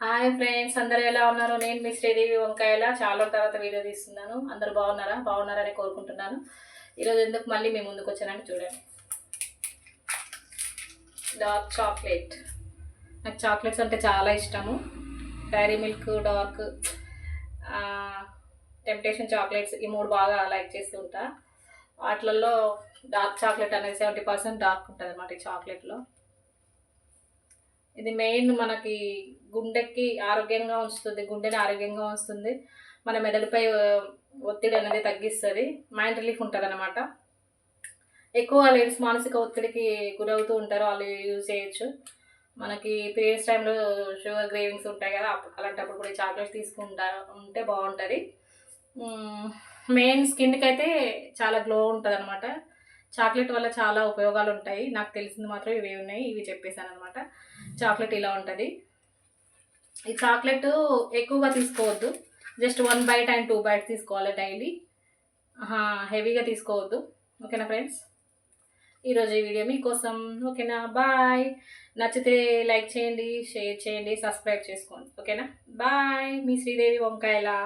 Hi friends అందరూ ఎలా ఉన్నారు? నేను మీ శ్రీదేవి వంకాయల. చాలా తర్వాత వీడియో తీస్తున్నాను. అందరూ బాగున్నారా? బాగున్నారని కోరుకుంటున్నాను. ఈరోజు ఎందుకు మళ్ళీ మీ ముందుకు వచ్చానంటే చూడండి. Dark chocolate. నాకు చాక్లెట్స్ అంటే చాలా ఇష్టము. Dairy Milk Dark Temptation chocolates ఈ మూడు బాగా లైక్ చేస్తూ ఉంటా. వాటిలలో డార్క్ చాక్లెట్ అనేది సెవెంటీ పర్సెంట్ డార్క్ ఉంటుంది అన్నమాట ఈ చాక్లెట్లో. ఇది మెయిన్ మనకి గుండెకి ఆరోగ్యంగా ఉంచుతుంది గుండెని ఆరోగ్యంగా ఉంచుతుంది. మన మెదడుపై ఒత్తిడి అనేది తగ్గిస్తుంది. మైండ్ రిలీఫ్ ఉంటుంది అనమాట ఎక్కువ లేడీస్ మానసిక ఒత్తిడికి గురవుతూ ఉంటారు వాళ్ళు యూజ్ చేయొచ్చు. మనకి పీరియడ్స్ టైంలో షుగర్ గ్రేవింగ్స్ ఉంటాయి కదా అలాంటప్పుడు కూడా చాక్లెట్స్ తీసుకుంటా ఉంటే బాగుంటుంది. మెయిన్ స్కిన్కి అయితే చాలా గ్లో ఉంటుంది అనమాట చాక్లెట్ వల్ల చాలా ఉపయోగాలు ఉంటాయి నాకు తెలిసింది మాత్రం ఇవే ఉన్నాయి ఇవి చెప్పేశాను అనమాట చాక్లెట్ ఇలా ఉంటుంది. ఈ చాక్లెట్ ఎక్కువగా తీసుకోవద్దు. Just one bite and two bite తీసుకోవాలి డైలీ. హెవీగా తీసుకోవద్దు. ఓకేనా ఫ్రెండ్స్? ఈరోజు ఈ వీడియో మీకోసం. ఓకేనా? బాయ్. నచ్చితే లైక్ చేయండి షేర్ చేయండి సబ్స్క్రైబ్ చేసుకోండి. ఓకేనా? బాయ్. మీ శ్రీదేవి వంకాయలా?